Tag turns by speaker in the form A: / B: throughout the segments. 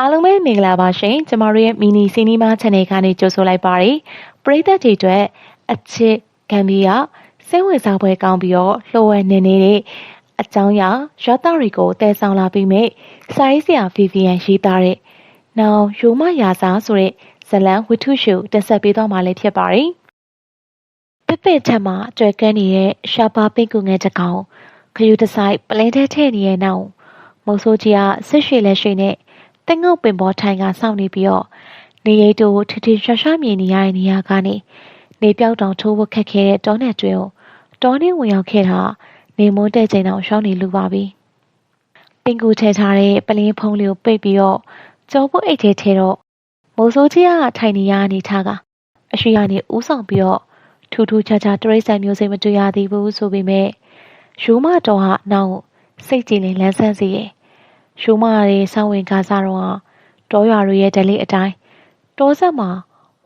A: အားလုံးပဲမင်္ဂလာပါရှင်ကျမတို့ရဲ့ mini cinema channel ကနေကြိုဆိုလိုက်ပါတယ်ပရိသတ်တွေအတွက်အချစ်ဂမ်ဘီယာစိတ်ဝင်စားပွဲကောင်းပြီးတော့လှိုးဝဲနေနေတဲ့အကြောင်းအရာရတာတွေကိုတည်ဆောင်လာပြီးမြဲစာရေးဆရာ Vivian ရေးသားတဲ့နောင်ရိုမရာစာဆိုတဲ့ဇလံဝတ္ထုရှုတင်ဆက်ပေးသွားမှာလည်းဖြစ်ပါတယ်ပစ်ပစ်ထက်မှာကြွယ်ကန်းနေတဲ့ရှာပါပင့်ကူငယ်တကောင်ခယူတဆိုင်ပလင်းထဲထည့်နေတဲ့နောက်မုံဆိုးကြီးကဆစ်ရွှေလက်ရွှေနဲ့ တက်ငုတ်ပင်ပေါ်ထိုင်ကစောင့်နေပြီးတော့နေရိတ်တို့ထထရှာရှာမြင်နေရတဲ့နေရာကနေနေပြောက်တောင်ထိုးဝတ်ခက်ခဲတဲ့တောနဲ့တွင်တောနဲ့ဝင်ရောက်ခဲ့တာနေမွန်းတဲ့ချိန်တောင်ရှောင်းနေလူပါပြီပင်ကူထဲထားတဲ့ပလင်းဖုံးလေးကိုပိတ်ပြီးတော့ကြောပုတ်အိတ်ထဲထဲတော့မိုးစိုးကြီးကထိုင်နေရအနေထားကအရှိရနေဥဆောင်ပြီးတော့ထူးထူးခြားခြားတရိတ်ဆန်မျိုးစိမတွေ့ရသေးဘူးဆိုပေမဲ့ရိုးမတော်ဟာနောက်စိတ်ကြည်လင်လန်းဆန်းစေရဲ့ ရှိုးမရတဲ့စောင်းဝင်ကားစားတော့တောရွာတွေရဲ့ဓလေ့အတိုင်းတောဆက်မှာ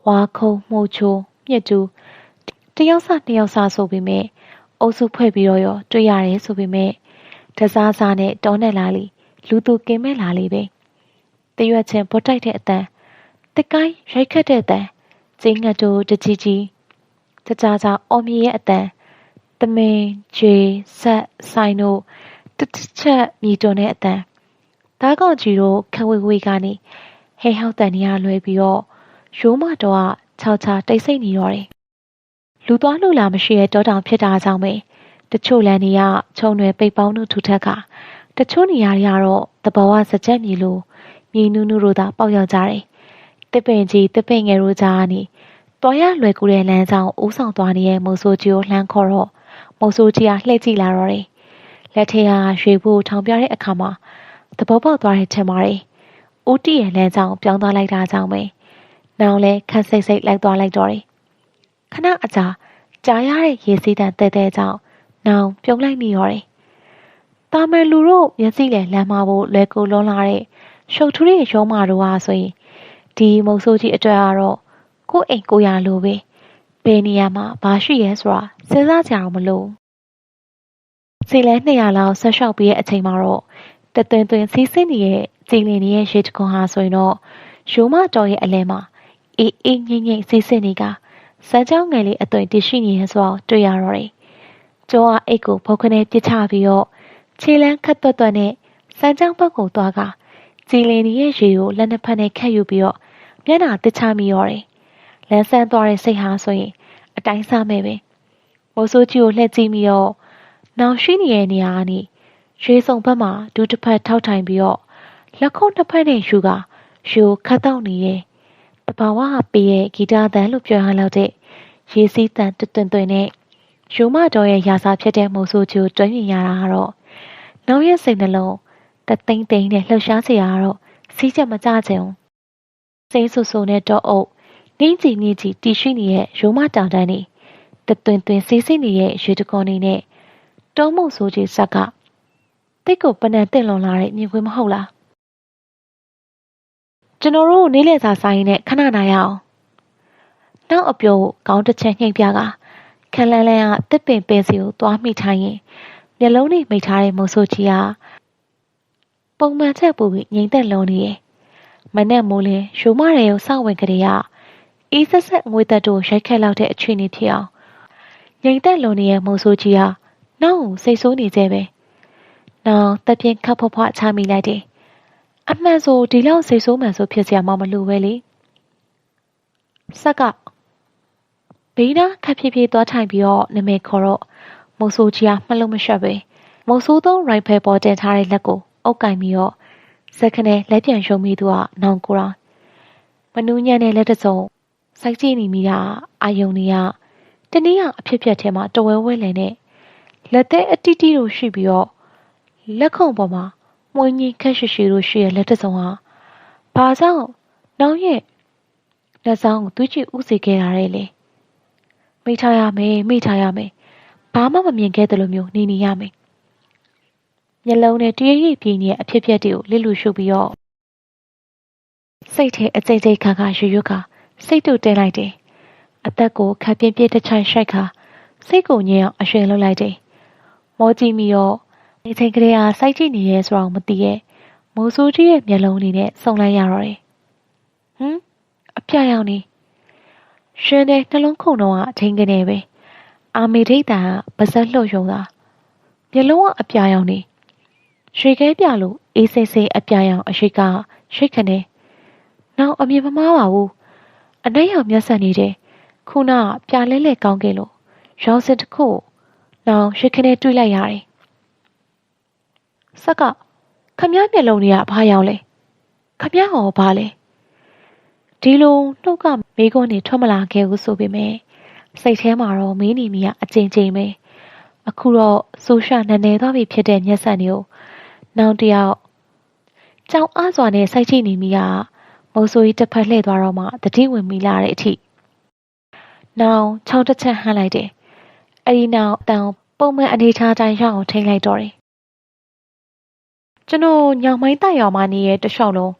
A: ဝါခုံမှုချိုးမြစ်တူတယောက်စနှစ်ယောက်စဆိုပေမဲ့အုပ်စုဖွဲ့ပြီးတော့ရောတွေ့ရတယ်ဆိုပေမဲ့တစားစားနဲ့တောနဲ့လာလီလူသူကင်းမဲ့လာလီပဲတရွက်ချင်းပေါ်တိုက်တဲ့အတန်တကိုင်းရိုက်ခတ်တဲ့အတန်ကျင်းငတ်တို့တကြီးကြီးတကြားကြားအော်မြေရဲ့အတန်တမင်ဂျေဆက်ဆိုင်တို့တစ်ချက်မြည်တွန်းတဲ့အတန် သားကောင်ကြီးတို့ခဝေဝေကနေဟဲဟောက်တန်နေရလွဲပြီးတော့ရိုးမတော်ကခြောက်ချတိတ်ဆိတ်နေတော့တယ်လူသွားလူလာမရှိတဲ့တောတောင်ဖြစ်တာကြောင့်ပဲတချို့လမ်းတွေကခြုံတွေပိတ်ပေါင်းတို့ထူထက်ကတချို့နေရာတွေကတော့တဘောဝစကြက်မြေလိုမြေနူးနူးတို့သာပေါက်ရောက်ကြတယ်တစ်ပင်ကြီးတစ်ပင်ငယ်တို့ကြားကနေတွားရလွယ်ကူတဲ့လမ်းကြောင်းဦးဆောင်သွားနေတဲ့မိုးဆိုးကြီးကိုလှမ်းခေါ်တော့မိုးဆိုးကြီးကလှည့်ကြည့်လာတော့တယ်လက်ထဲကရွှေဘူးထောင်ပြတဲ့အခါမှာ သဘောပေါက်သွားတယ်ထင်ပါတယ်။ဦးတီရဲ့လမ်းကြောင်းပြောင်းသွားလိုက်တာကြောင့်ပဲ။နောင်လဲခက်စိတ်စိတ်လိုက်သွားလိုက်တော့တယ်။ခဏအကြာကြားရတဲ့ရေစီးတန်တဲတဲကြောင့်နောင်ပြုံးလိုက်မိရောတယ်။တာမယ်လူတို့မျက်စိနဲ့လမ်းမဖို့လွယ်ကူလွန်လာတဲ့ရှုပ်ထူးတဲ့ရောမာတို့ဟာဆိုရင်ဒီမုံဆိုးကြီးအတွက်ကတော့ကိုယ့်အိမ်ကိုရလိုပဲဘယ်နေရာမှာဘာရှိရဲဆိုတာစဉ်းစားကြအောင်မလို့စီလဲ200လောက်ဆက်လျှောက်ပြီးတဲ့အချိန်မှာတော့ တသွင်သွင်စီးဆင်းနေတဲ့ကြည်လင်နေတဲ့ရေတခွန်ဟာဆိုရင်တော့ရိုးမတော်ရဲ့အလဲမှာအေးအေးငိမ့်ငိမ့်စီးဆင်းနေကစမ်းချောင်းငယ်လေးအသွင်တရှိနေရဆိုတော့တွေ့ရတော့တယ်။ကျောကအိတ်ကိုဖုတ်ခနဲ့ပြစ်ချပြီးတော့ခြေလန်းခတ်သွက်သွက်နဲ့စမ်းချောင်းဘက်ကိုသွားကကြည်လင်နေတဲ့ရေကိုလက်နှစ်ဖက်နဲ့ခတ်ယူပြီးတော့မျက်နှာတစ်ချမိရောတယ်။လန်းဆန်းသွားတဲ့စိတ်ဟာဆိုရင်အတိုင်းစားမဲ့ပဲ။မိုးဆိုးကြီးကိုလှည့်ကြည့်ပြီးတော့နောင်ရှိနေတဲ့နေရာကနေ ရွှေစုံဘက်မှာဒူးတစ်ဖက်ထောက်ထိုင်ပြီးတော့လက်ခုပ်တစ်ဖက်နဲ့ယူကယူခတ်တော့နေရဲ့တဘာဝပေးရဲ့ဂီတတန်လို့ပြောရလောက်တဲ့ရေစီးတန်တွင်တွင်နဲ့ယူမတော်ရဲ့ရာစာဖြစ်တဲ့မိုးဆိုးချိုတွင်းမြင်ရတာကတော့နောက်ရဲ့စိတ်နှလုံးတသိမ့်သိမ့်နဲ့လှုပ်ရှားစရာကတော့စီးချက်မကြချင်စိမ့်ဆူဆူနဲ့တော့အုပ်နင်းကြည့်နင်းကြည့်တီရှိနေတဲ့ယူမတောင်တန်းနေတသွင်သွင်စီးစိနေတဲ့ရေတကောနေနဲ့တုံးမုံဆိုးကြီးဇက်က တိတ်ကိုပနံတင့်လွန်လာတဲ့မြင်ကွင်းမဟုတ်လားကျွန်တော်တို့နေလေစာဆိုင်နဲ့ခဏနာရအောင်နောက်အပြိုခေါင်းတစ်ချက်ညှိပြကခလန်းလန်းကတစ်ပင်ပင်စီကိုသွားမိထိုင်ရင်မျက်လုံးနဲ့မိထားတဲ့မုံဆိုးကြီးကပုံမှန်ချက်ပူပြီးငိမ့်သက်လုံးနေရဲ့မနဲ့မိုးလင်းရှုံမရဲကိုစောင့်ဝင်ကြတဲ့အေးဆက်ဆက်ငွေသက်တို့ရိုက်ခက်လောက်တဲ့အခြေအနေဖြစ်အောင်ငိမ့်သက်လုံးနေတဲ့မုံဆိုးကြီးကနောက်စိတ်ဆိုးနေကြပဲ။ နောင်တပြင်းခတ်ဖွားဖွားချမိလိုက်တယ်။အမှန်ဆိုဒီလောက်စိတ်ဆိုးမှန်ဆိုဖြစ်စရာမှမလိုပဲလေ။ဆက်ကဘေးနားခက်ဖြည်းဖြည်းသွားထိုင်ပြီးတော့နမဲခေါ်တော့မုတ်ဆိုးကြီးကမှလုံးမရှက်ပဲမုတ်ဆိုးသုံးရိုင်ဖယ်ပေါ်တင်ထားတဲ့လက်ကိုအုပ်ကင်ပြီးတော့စက်ခနဲ့လက်ပြန်ရှုံမိသူကနောင်ကိုရာမနူးညံ့တဲ့လက်တစုံစိုက်ကြည့်နေမိတာအာယုံနေရတနည်းအားအဖြစ်ဖြစ်ထဲမှာတဝဲဝဲလည်နဲ့လက်သေးအတိတိတို့ရှိပြီးတော့ လက်ခုံပေါ်မှာမွေးကြီးခက်ရှိရှိတို့ရှိရဲ့လက်တစုံဟာဘာကြောင့်နောင်ရဲ့လက်ဆောင်ကိုသူ့ချီဥစေခဲ့တာလေလေမိထားရမယ်မိထားရမယ်ဘာမှမမြင်ခဲ့တယ်လို့မျိုးနေနေရမယ်မျက်လုံးနဲ့တရရိပ်ပြင်းနေတဲ့အဖြစ်ဖြစ်တွေကိုလစ်လူရှုပ်ပြီးတော့စိတ်ထဲအကြိတ်ကြိတ်ခါခါရွရွခါစိတ်တူတင်လိုက်တယ်အသက်ကိုခပ်ပြင်းပြင်းတစ်ချိုင်ရှိုက်ခါစိတ်ကိုညင်အောင်အရွှင်လုပ်လိုက်တယ်မောကြည့်ပြီးတော့ ဒီချိန်ကလေးကစိုက်ကြည့်နေရဲဆိုတော့မသိရဲ့မိုးဆိုးကြီးရဲ့မျက်လုံးလေးနဲ့ဆုံလိုက်ရတော့တယ်ဟမ်အပြရောင်နေရှင်တဲ့နှလုံးခုန်တော့အချိန်ကနေပဲအာမေဒိတ်တာကပါဇက်လှုပ်ယုံတာမျက်လုံးကအပြာရောင်နေရွှေခဲပြလို့အေးစိမ့်စိမ့်အပြာရောင်အရှိကရှိတ်ခနေနောက်အမြင်မမားပါဘူးအနှဲ့ရောင်မျက်စက်နေတယ်ခုနပြလဲလဲကောင်းခဲ့လို့ရောင်စင်တစ်ခုနောင်ရှိတ်ခနေတွေးလိုက်ရတယ် ဆက်ကခမည်းမျက်လုံးတွေကဘာရောင်လဲခမည်းဟောဘာလဲဒီလိုနှုတ်ကမိကုန်းနေထွက်မလာခဲ့ဘူးဆိုပေမဲ့စိတ်ထဲမှာတော့မင်းနီမီကအကျဉ်းချင်းပဲအခုတော့ဆိုရှာနည်းနည်းသွားပြီဖြစ်တဲ့မျက်စက်မျိုးနောင်တယောက်ကြောင်အားစွာနဲ့စိုက်ကြည့်နေမိကမုံဆိုးကြီးတစ်ဖက်လှည့်သွားတော့မှတတိဝင်မိလာတဲ့အထိနောင်ချောင်းတစ်ချက်ဟမ်းလိုက်တယ်အဲ့ဒီနောက်တောင်ပုံမှန်အနေထားတိုင်းရအောင်ထိန်းလိုက်တော့တယ် ကျွန်တော်ညောင်မိုင်းတိုက်ရောင်မှနေရဲ့တလျှောက်လုံး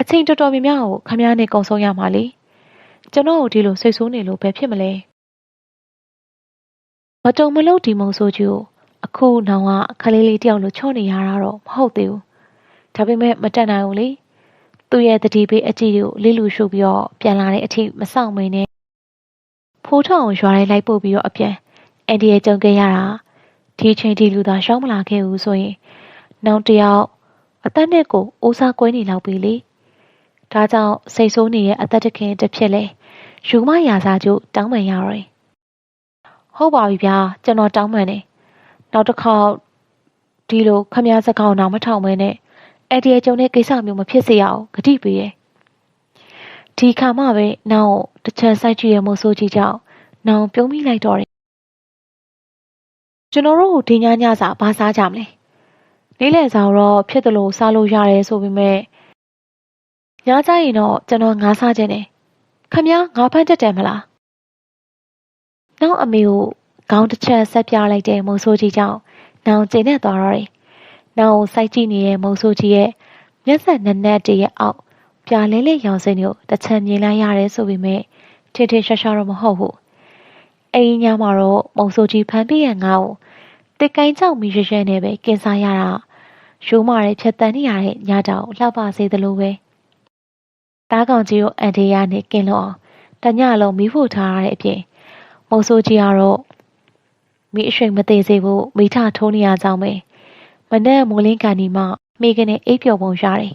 A: အချိန်တော်တော်များများကိုခမည်းနဲ့ကုံဆုံးရမှာလေကျွန်တော်တို့ဒီလိုစိတ်ဆိုးနေလို့ဘယ်ဖြစ်မလဲမတုံမလို့ဒီမုံဆိုးကြီးကိုအခုနောင်ကခလေးလေးတယောက်လိုချော့နေရတာတော့မဟုတ်သေးဘူးဒါပေမဲ့မတက်နိုင်ဘူးလေသူ့ရဲ့တတိပေးအကြည့်ကိုလေးလူရှုပ်ပြီးတော့ပြန်လာတဲ့အထိမဆောင်မင်းနဲ့ဖိုးထောင်ရွာထဲလိုက်ပို့ပြီးတော့အပြန်အန်ဒီရဲ့ကြုံခဲ့ရတာဒီချိန်ဒီလူသာရှောင်းမလာခဲ့ဘူးဆိုရင် နောက်တယောက်အသက်နဲ့ကိုအိုးစားကွဲနေလောက်ပြီလေဒါကြောင့်စိတ်ဆိုးနေရဲ့အသက်တခင်တစ်ဖြစ်လဲယူမရာစားကျို့တောင်းပန်ရတော့ဟုတ်ပါပြီဗျာကျွန်တော်တောင်းပန်တယ်နောက်တစ်ခေါက်ဒီလိုခမည်းစကားအောင်မထောင်မဲနဲ့အဲ့ဒီအကျုံတဲ့ကိစ္စမျိုးမဖြစ်စေရအောင်ဂတိပေးရဲ့ဒီခါမှပဲနောက်တချမ်းဆိုင်ကြည့်ရမို့ဆိုကြည့်ကြောင်းနောင်ပြုံးမိလိုက်တော့တယ်ကျွန်တော်တို့ဒီညညစာဘာစားကြမလဲ နေ့လယ်စာတော့ဖြစ်တယ်လို့စားလို့ရတယ်ဆိုပေမဲ့ညကြရင်တော့ကျွန်တော်ငါးစားခြင်းတယ်ခမည်းငါးဖမ်းတက်တယ်မလားနောက်အမေကိုခေါင်းတစ်ချက်ဆက်ပြလိုက်တဲ့မုံဆိုးကြီးကြောင့်နောင်ကျိန်နဲ့သွားတော့တယ်။နောင်ကိုစိုက်ကြည့်နေတဲ့မုံဆိုးကြီးရဲ့မျက်စက်နက်နက်တည်းရဲ့အောက်ပြာလဲလဲရောင်စင်းကိုတစ်ချက်မြင်လိုက်ရတယ်ဆိုပေမဲ့ထင်ထင်ရှားရှားတော့မဟုတ်ဘူး။အိမ်ညမှာတော့မုံဆိုးကြီးဖမ်းပြီးရငါ့ကိုတစ်ကိုင်းကြောက်မီရွရွနဲ့ပဲကင်စားရတာ ရိုးမာတဲ့ဖြတ်တန်းနေရတဲ့ညတောင်လှပစေသလိုပဲ။တားကောင်ကြီးကိုအန်ဒီယာနဲ့ကင်လို့အောင်တညလုံးမီးဖို့ထားရတဲ့အပြင်မုံဆိုးကြီးကတော့မိအရှိန်မသေးစေဖို့မိထထိုးနေရကြောင်းပဲမနဲ့မိုးလင်းကန်ဒီမှမိကနေအိပ်ပျော်ပုံရတယ်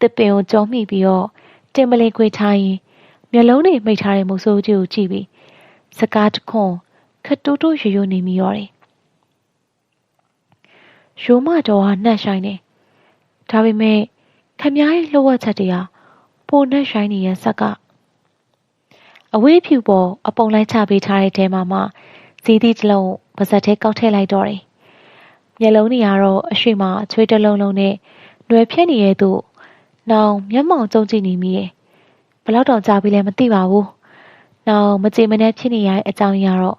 A: တစ်ပင်ကိုကြောမိပြီးတော့တင်မလင်ခွေထားရင်မျက်လုံးတွေမိတ်ထားတဲ့မုံဆိုးကြီးကိုကြည့်ပြီးစကားတခွန်းခတ်တူးတူးရွရွနေမိရောတယ် ရိုးမတော်ဟာနှက်ဆိုင်နေဒါပေမဲ့ခမည်းရဲ့လှုပ်ဝက်ချက်တွေကပိုနှက်ဆိုင်နေရဆက်ကအဝေးဖြူပေါ်အပုံလိုက်ချပေးထားတဲ့တဲမှာမှဇီးသီးတစ်လုံးပါဇက်ထဲကောက်ထည့်လိုက်တော့တယ်။မျက်လုံးတွေကတော့အရှိမချွေးတလုံးလုံးနဲ့နွယ်ဖြက်နေတဲ့သူနောင်မျက်မှောင်ကျုံကြည့်နေမိရဲ့။ဘလောက်တောင်ကြာပြီလဲမသိပါဘူး။နောင်မကြည်မနှက်ဖြစ်နေရတဲ့အကြောင်းရတော့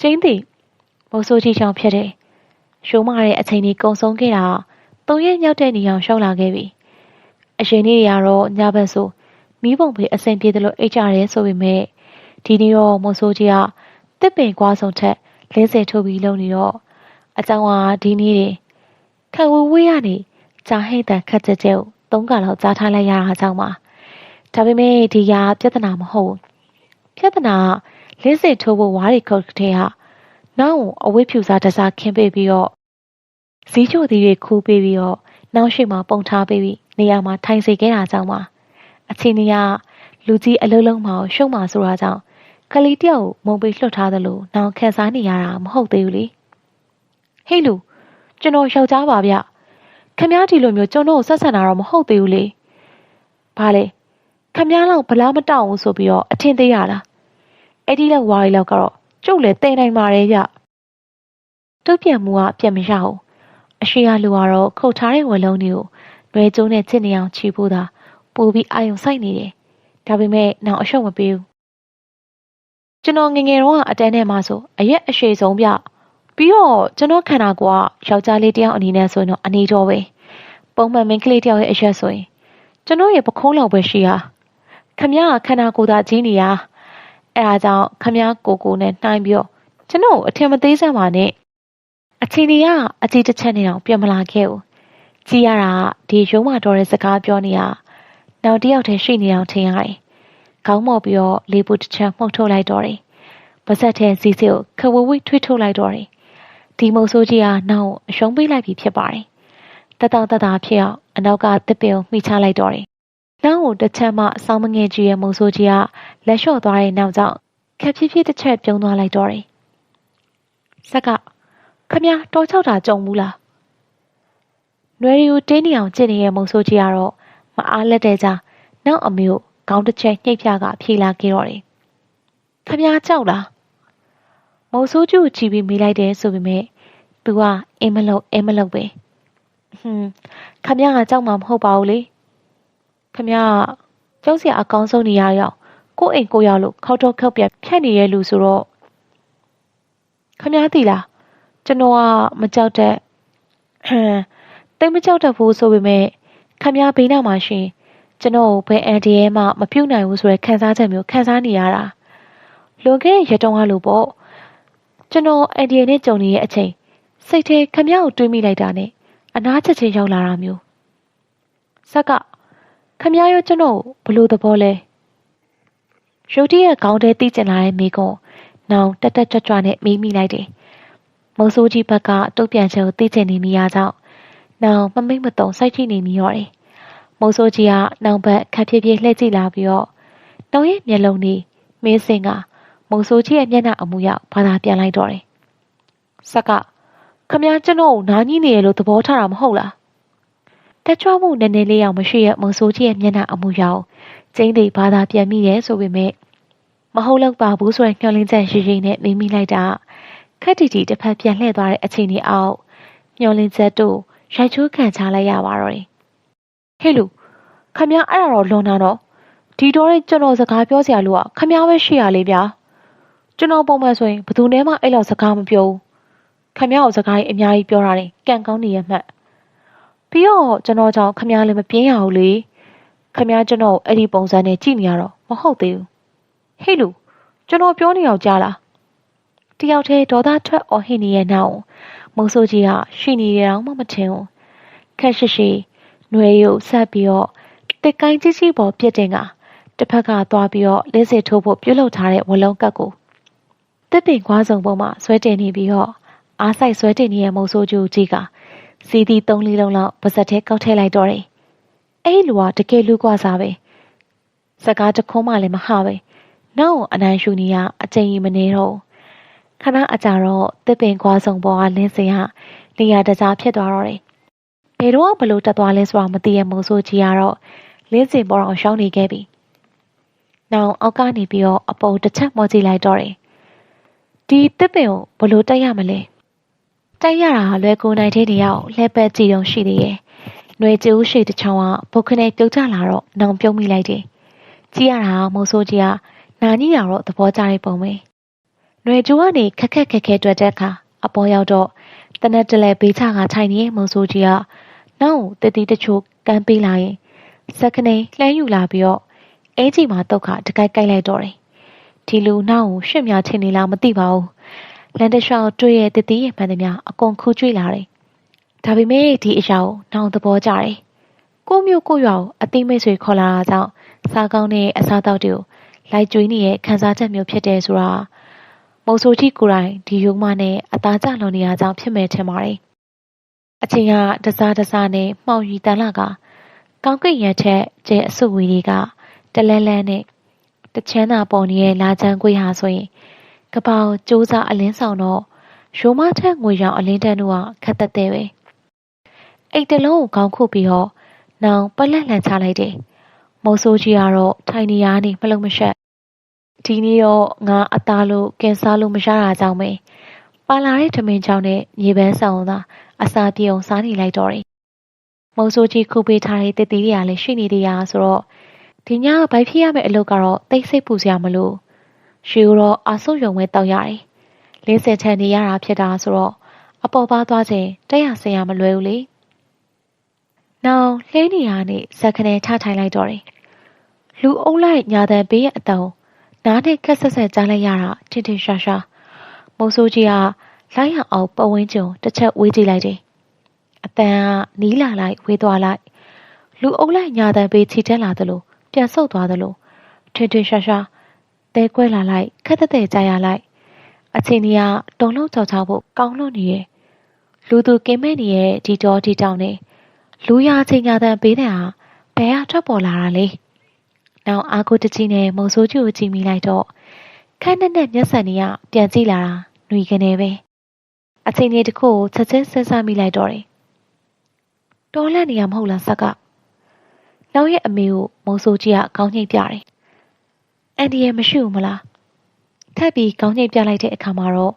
A: ကျင်းသည်မိုးဆိုးကြီးချောင်ဖြစ်တယ်။ ရှိုးမတဲ့အချိန်ကြီးကုံဆုံးခဲ့တာသုံးရက်မြောက်တဲ့နေအောင်ရှောက်လာခဲ့ပြီ။အရှင်လေးတွေကတော့ညဘက်ဆိုမိဘုံဖေးအဆင်ပြေတယ်လို့အိတ်ကြတယ်ဆိုပေမဲ့ဒီနေ့တော့မိုးဆိုးကြီးကတစ်ပင်ကွာဆုံးထက်လင်းစေထုတ်ပြီးလုံနေတော့အကြောင်းဟာဒီနေ့တွေခံဝဝေးရနေဂျာဟိတ်တန်ခက်ကြကြကိုသုံးကလောက်ကြားထားလိုက်ရတာကြောင့်ပါဒါပေမဲ့ဒီကပြဿနာမဟုတ်ပြဿနာလင်းစေထိုးဖို့ဝါးရီခုတ်တဲ့ဟာနောက်အဝိဖြူစားတစားခင်းပေးပြီးတော့ ဇီးချိုသီးတွေခူးပေးပြီးတော့နောက်ရှိမှပုံထားပေးပြီးနေရာမှာထိုင်စေခဲ့တာကြောင့်ပါအချင်းကြီးကလူကြီးအလုံးလုံးမှရှုံးမှဆိုတာကြောင့်ကလေးတယောက်မုံပိတ်လွှတ်ထားသလိုနောင်ခက်စားနေရတာမဟုတ်သေးဘူးလေဟေးလူကျွန်တော်ယောက်ျားပါဗျခမည်းဒီလိုမျိုးကျွန်တော်ဆက်ဆံတာတော့မဟုတ်သေးဘူးလေဘာလဲခမည်းလောက်ဗလားမတောက်ဘူးဆိုပြီးတော့အထင်သေးရလားအဲ့ဒီလောက်ဝါရီလောက်ကတော့ကျုပ်လည်းတိမ်နိုင်ပါတယ်ဗျတုတ်ပြတ်မှုကပြတ်မရဘူး အရှိရလူကတော့ခုတ်ထားတဲ့ဝလုံးတွေကိုလွယ်ကျုံးနဲ့ချစ်နေအောင်ချီဖို့သာပို့ပြီးအာယုံစိုက်နေတယ်ဒါပေမဲ့နောင်အရှုံးမပေးဘူးကျွန်တော်ငငယ်တော့အတန်းထဲမှာဆိုအရက်အရှိဆုံးပြပြီးတော့ကျွန်တော်ခန္ဓာကိုယ်ကယောက်ျားလေးတယောက်အနေနဲ့ဆိုရင်တော့အနေတော်ပဲပုံမှန်မင်းကလေးတယောက်ရဲ့အရက်ဆိုရင်ကျွန်တော်ရဲ့ပခုံးလောက်ပဲရှိဟာခမရခန္ဓာကိုယ်သာကြီးနေရအဲအားကြောင့်ခမရကိုကိုနဲ့နှိုင်းပြီးတော့ကျွန်တော်အထင်မသေးစမ်းပါနဲ့ အချိန်ကြီးကအကြီးတစ်ချက်နေတော့ပြန်မလာခဲ့ဘူးကြည်ရတာဒီရုံးမတော်တဲ့စကားပြောနေတာနောက်တစ်ယောက်တည်းရှိနေအောင်ထင်ရတယ်။ခေါင်းမော့ပြီးတော့လေပူတစ်ချမ်းမှုတ်ထုတ်လိုက်တော့တယ်။ပါဇက်ထဲစီစီကိုခဝဝိထွေးထုတ်လိုက်တော့တယ်။ဒီမုံဆိုးကြီးကနောက်အရှုံးပေးလိုက်ပြီဖြစ်ပါတယ်။တတောင်တတာဖြစ်အောင်အနောက်ကတစ်ပင်ကိုမှီချလိုက်တော့တယ်။နောက်ကိုတစ်ချက်မှအဆောင်မငယ်ကြီးရဲ့မုံဆိုးကြီးကလက်လျှော့သွားတဲ့နောက်ကျခက်ဖြည်းဖြည်းတစ်ချက်ပြုံးသွားလိုက်တော့တယ်။ဆက်က ခမတော်ချောက်တာကြုံဘူးလား။နွယ်ရီကိုတင်းနေအောင်ကြည့်နေတဲ့မုံဆိုးကြီးကတော့မအားလက်တဲ့ကြားနောက်အမျိုးခေါင်းတစ်ချက်ညှိပ်ပြကဖြေလာခဲ့တော့တယ်။ခမည်းကြောက်လား။မုံဆိုးကျူကြည့်ပြီးမိလိုက်တယ်ဆိုပေမဲ့သူကအင်းမလို့အင်းမလို့ပဲ။ဟွန်းခမည်းကကြောက်မှမဟုတ်ပါဘူးလေ။ခမည်းကကြောက်စရာအကောင်းဆုံးနေရာရောက်ကိုအိမ်ကိုရောက်လို့ခေါတော့ခောက်ပြဖြတ်နေတဲ့လူဆိုတော့ခမည်းသိလား ကျွန်တော်ကမကြောက်တဲ့ဟမ်တိတ်မကြောက်တတ်ဘူးဆိုပေမဲ့ခမည်းဘေးနားမှာရှင်ကျွန်တော်ဘယ်အန်ဒီရဲမှမပြုတ်နိုင်ဘူးဆိုတဲ့ခံစားချက်မျိုးခံစားနေရတာလွန်ခဲ့တဲ့ရတုံးကလို့ပေါ့ကျွန်တော်အန်ဒီရဲနဲ့ကြုံနေတဲ့အချိန်စိတ်ထဲခမည်းကိုတွေးမိလိုက်တာနဲ့အနားချက်ချင်းရောက်လာတာမျိုးဆက်ကခမည်းရောကျွန်တော်ဘလို့သဘောလဲရုတ်တရက်ခေါင်းထဲတီးကျင်လာတဲ့မိကွန်နောင်တက်တက်ကြွကြွနဲ့မေးမိလိုက်တယ် မုံဆိုးကြီးဘက်ကတုတ်ပြန်ချက်ကိုသိချင်နေမိရကြောင်းနောင်မမိတ်မတုံစိုက်ချိနေမိရောတယ်မုံဆိုးကြီးကနောင်ဘက်ခက်ဖြည်းဖြည်းလှည့်ကြည့်လာပြီးတော့တောင်ရဲ့မျက်လုံးနဲ့မင်းစင်ကမုံဆိုးကြီးရဲ့မျက်နှာအမူအရဘာသာပြန်လိုက်တော့တယ်ဆက်ကခမကျွန်တော်ကိုနားကြီးနေရလို့သဘောထားတာမဟုတ်လားတက်ကြွမှုနည်းနည်းလေးအောင်မရှိရဲ့မုံဆိုးကြီးရဲ့မျက်နှာအမူအရကျင်းသေးဘာသာပြန်မိရဲဆိုပေမဲ့မဟုတ်တော့ပါဘူးဆိုတဲ့ညှော်လင်းချက်ရှိရှိနဲ့မေးမိလိုက်တာ ခက်တီတီတစ်ဖက်ပြန်လှည့်သွားတဲ့အချိန်ကြီးအောက်ညှော်လင်းချက်တို့ရိုက်ချိုးခံချလိုက်ရပါတော့တယ်ဟေးလူခမအဲ့ဒါတော့လွန်တာတော့ဒီတော့ကျွန်တော်စကားပြောစရာလို့ကခမပဲရှိရလေဗျာကျွန်တော်ပုံမှန်ဆိုရင်ဘယ်သူနဲ့မှအဲ့လောက်စကားမပြောဘူးခမကိုစကားကြီးအများကြီးပြောတာတယ်ကံကောင်းနေရမှတ်ပြီးတော့ကျွန်တော်ကြောင့်ခမလည်းမပြင်းရဘူးလေခမကျွန်တော်အဲ့ဒီပုံစံနဲ့ကြည့်နေရတော့မဟုတ်သေးဘူးဟေးလူကျွန်တော်ပြောနေအောင်ကြားလား တယောက်တည်းဒေါသထွက်အော်ဟစ်နေရဲ့နောက်မုံဆိုးကြီးကရှိနေရအောင်မမထင်ဘူးခက်ရှိရှိຫນွေရုပ်ဆက်ပြီးတော့တစ်ကိုင်းကြီးကြီးပေါ်ပြစ်တင်ကတစ်ဖက်ကသွားပြီးတော့လင်းစစ်ထိုးဖို့ပြုတ်လောက်ထားတဲ့ဝလုံးကတ်ကိုတစ်ပင်ခွားစုံပေါ်မှာဆွဲတင်နေပြီးတော့အားဆိုင်ဆွဲတင်နေတဲ့မုံဆိုးကြီးကြီးကစီဒီ၃လေးလုံးလောက်ပါဇက်ထဲကောက်ထည့်လိုက်တော့တယ်အဲ့လူကတကယ်လူကွာစားပဲစကားတခုံးမှလည်းမဟာပဲနောက်အနိုင်ရှူနေရအချိန်ကြီးမနေတော့ ခဏအကြာတော့တစ်ပင်ခွားစုံပေါ်ကလင်းစင်ကနေရာတကြားဖြစ်သွားတော့တယ်ဘယ်တော့ဘလို့တက်သွားလဲဆိုတာမသိရမုံဆိုးကြီးကတော့လင်းစင်ပေါ်အောင်ရှောင်းနေခဲ့ပြီ။နောက်အောက်ကနေပြီးတော့အပေါ်တစ်ချက်မောကြည့်လိုက်တော့တယ်။ဒီတစ်ပင်ကိုဘလို့တက်ရမလဲ။တက်ရတာလွယ်ကူနိုင်တဲ့နေရာကိုလှည့်ပတ်ကြည့်အောင်ရှိသေးရဲ့။ຫນွေကျူးရှိတစ်ချောင်းကဘုတ်ခနဲ့ပြုတ်ကျလာတော့နောင်ပြုံးမိလိုက်တယ်။ကြည့်ရတာမုံဆိုးကြီးကနာကြီးရတော့သဘောကျတဲ့ပုံပဲ။ ຫນွေကျူးကနေခက်ခက်ခက်ခဲတွေ့တဲ့အခါအပေါ်ရောက်တော့တနက်တလဲဘေးချကထိုင်နေတဲ့မုံဆိုးကြီးကနောက်တတိတချို့ကမ်းပေးလာရင်စက်ကနေလှမ်းယူလာပြီးတော့အဲကြီးမှာတုတ်ခါတကိုက်ကိုက်လိုက်တော့တယ်ဒီလူနောက်ကိုရှစ်များချင်းနေလားမသိပါဘူးလန်ဒရှောင်းတွေ့ရဲ့တတိရဲ့မှန်သမျှအကုန်ခူးကျွေးလာတယ်ဒါပေမဲ့ဒီအရာကိုနောက်သဘောကျတယ်ကိုမျိုးကိုရွာကိုအသိမိတ်ဆွေခေါ်လာတာကြောင့်စားကောင်းတဲ့အစားတောက်တွေကိုလိုက်ကျွေးနေတဲ့ခံစားချက်မျိုးဖြစ်တယ်ဆိုတာမုံ ဆိုကြီးကိုယ်တိုင်ဒီယုံမနဲ့အသားကျလွန်နေရကြောင်းဖြစ်မဲ့ထင်ပါတယ်အချိန်ကတစားတစားနဲ့မှောင်ရီတန်လာကကောင်းကင်ရထက်ကျဲအဆုဝီတွေကတလဲလဲနဲ့တချမ်းသာပေါ်နေတဲ့လာချမ်းကွေးဟာဆိုရင်ကပောင်စူးစားအလင်းဆောင်တော့ရိုမထက်ငွေရောင်အလင်းတန်းတို့ကခက်သက်တဲ့ပဲအိတ်တလုံးကိုကောင်းခုပြီးတော့နောင်ပလက်လန်ချလိုက်တယ်မုံဆိုးကြီးကတော့ထိုင်နေရနေမလုံးမရှက် ဒီနေ့တော့ငါအသားလို့ကင်စားလို့မရတာကြောင့်ပဲပါလာတဲ့ထမင်းချောင်းနဲ့ရေပန်းဆောင်သာအစာပြေအောင်စားနေလိုက်တော့တယ်။မုံဆိုးကြီးခုပေးထားတဲ့တတိတွေကလည်းရှိနေသေးရဆိုတော့ဒီညဘိုက်ဖြစ်ရမယ့်အလုပ်ကတော့တိတ်ဆိတ်ပူစရာမလိုရှူတော့အဆုပ်ယုံပဲတောက်ရတယ်။လင်းစင်ချန်နေရတာဖြစ်တာဆိုတော့အပေါ်ပါသွားခြင်းတက်ရဆင်ရမလွယ်ဘူးလေ။နောင်လှဲနေရနဲ့ဇက်ခနဲ့ထထိုင်လိုက်တော့တယ်။လူအုပ်လိုက်ညာတန်ဘေးရဲ့အတုံ နားနဲ့ခက်ဆက်ဆက်ကြားလိုက်ရတာထင်ထင်ရှားရှားမုံဆိုးကြီးကလိုက်ရအောင်ပဝင်းကျုံတစ်ချက်ဝေးကြည့်လိုက်တယ်အတန်ကနီးလာလိုက်ဝေးသွားလိုက်လူအုပ်လိုက်ညာတန်ပေးချီတက်လာသလိုပြန်ဆုတ်သွားသလိုထွင်ထွင်ရှာရှာတဲကွဲလာလိုက်ခက်တဲ့တဲ့ကြာရလိုက်အချင်းကြီးကတုံလုံးချောက်ချောက်ဖို့ကောင်းလို့နေရဲ့လူသူကင်းမဲ့နေရဲ့ဒီတော်ဒီတောင်နေလူရချင်းညာတန်ပေးတဲ့ဟာဘယ်ဟာထွက်ပေါ်လာတာလဲ နောက်အာကိုတကြီးနဲ့မုံဆိုးကျူကိုကြည့်မိလိုက်တော့ခန်းနဲ့နဲ့မျက်စံတွေကပြန်ကြည့်လာတာຫນွေကနေပဲအချင်းကြီးတခုကိုချက်ချင်းစဉ်းစားမိလိုက်တော့တယ်တော်လန့်နေရမဟုတ်လားဆက်ကနောက်ရဲ့အမေကိုမုံဆိုးကြီးကခေါင်းညိတ်ပြတယ်အန်ဒီရဲ့မရှိဘူးမလားထပ်ပြီးခေါင်းညိတ်ပြလိုက်တဲ့အခါမှာတော့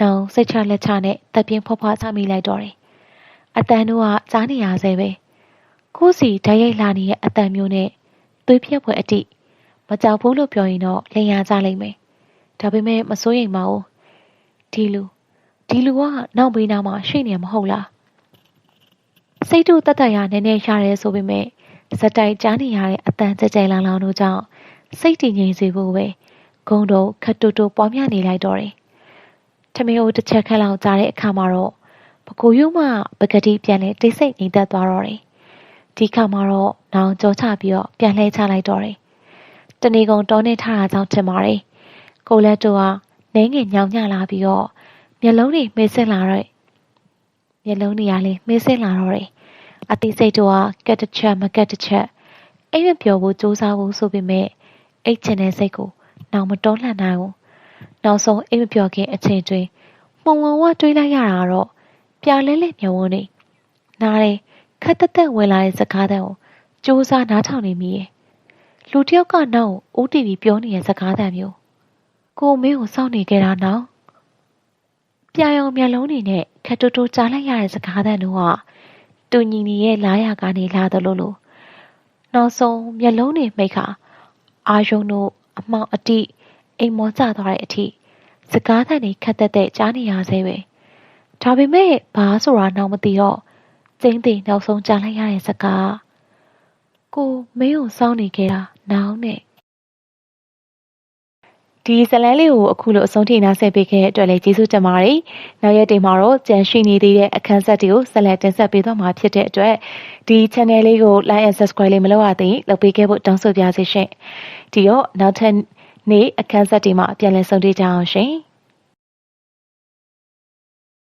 A: နောင်စိတ်ချလက်ချနဲ့တပ်ပြင်းဖွားဖွားချမိလိုက်တော့တယ်အတန်တို့ကကြားနေရဆဲပဲကိုးစီဓာတ်ရိုက်လာနေတဲ့အတန်မျိုးနဲ့ သွေးပြက်ဖွယ်အတိမကြောက်ဘူးလို့ပြောရင်တော့လင်ရကြလိမ့်မယ်ဒါပေမဲ့မစိုးရိမ်ပါဘူးဒီလူဒီလူကနောက်ဘေးနားမှာရှိနေမှာမဟုတ်လားစိတ်တူတတ်တရနည်းနည်းရှာရဲဆိုပေမဲ့စက်တိုက်ကြားနေရတဲ့အတန်ကြဲကြဲလောင်လောင်တို့ကြောင့်စိတ်တည်ငြိမ်စေဖို့ပဲဂုံတုံခတ်တူတူပွားများနေလိုက်တော့တယ်ထမင်းအိုးတစ်ချက်ခန့်လောက်ကြားတဲ့အခါမှာတော့ပကူယုမှပကတိပြန်လဲတိတ်ဆိတ်နေတတ်သွားတော့တယ် ဒီခါမှာတော့နောင်ကြောချပြီးတော့ပြန်လှဲချလိုက်တော့တယ်တဏီကုံတောနေထားတာကြောင့်ထင်ပါတယ်ကိုလက်တို့ကနှင်းငင်ညောင်ညလာပြီးတော့မျက်လုံးတွေမေ့ဆင်းလာတော့မျက်လုံးတွေကလည်းမေ့ဆင်းလာတော့တယ်အတိစိတ်တို့ကကက်တစ်ချက်မကက်တစ်ချက်အိမ်မပြောဖို့စူးစမ်းဖို့ဆိုပေမဲ့အိတ်ချင်တဲ့စိတ်ကိုနောင်မတွန်းလှန်နိုင်ဘူးနောက်ဆုံးအိမ်မပြောခင်အချိန်တွင်မှုံဝဝတွေးလိုက်ရတာတော့ပြာလဲလဲမျက်ဝန်းနေနားတယ် ခက်တက်တက်ဝင်လာတဲ့စကားတန်ကိုစူးစမ်းနားထောင်နေမိရဲ့လူတယောက်ကနောက်ကို OTV ပြောနေတဲ့စကားတန်မျိုးကိုမင်းကိုစောင့်နေကြတာနော်ပြာရောင်မျက်လုံးတွေနဲ့ခက်တူတူကြားလိုက်ရတဲ့စကားတန်တို့ကတူညီညီရဲ့လားရကနေလာသလိုလိုနောက်ဆုံးမျက်လုံးတွေမိတ်ခါအာယုံတို့အမောင်အတိအိမ်မောကျသွားတဲ့အထိစကားသံတွေခက်တက်တက်ကြားနေရသေးပဲဒါပေမဲ့ဘာဆိုတာတော့မသိတော့ ကျင်းတင်နောက်ဆုံးကြားလိုက်ရတဲ့စကားကိုမင်းကိုစောင်းနေခဲ့တာနောင်နဲ့ဒီဇလန်းလေးကိုအခုလိုအဆုံးထိနားဆင်ပေးခဲ့တဲ့အတွက်လည်းကျေးဇူးတင်ပါတယ်။နောက်ရက်တွေမှာတော့ကြံရှိနေသေးတဲ့အခန်းဆက်တွေကိုဆက်လက်တင်ဆက်ပေးသွားမှာဖြစ်တဲ့အတွက်ဒီ channel လေးကို like and subscribe လေးမလုပ်ရသေးလုပ်ပေးခဲ့ဖို့တောင်းဆိုပါရစေရှင်။ဒီတော့နောက်ထပ်နေ့အခန်းဆက်တွေမှာပြန်လည်ဆုံတွေ့ကြအောင်ရှင်။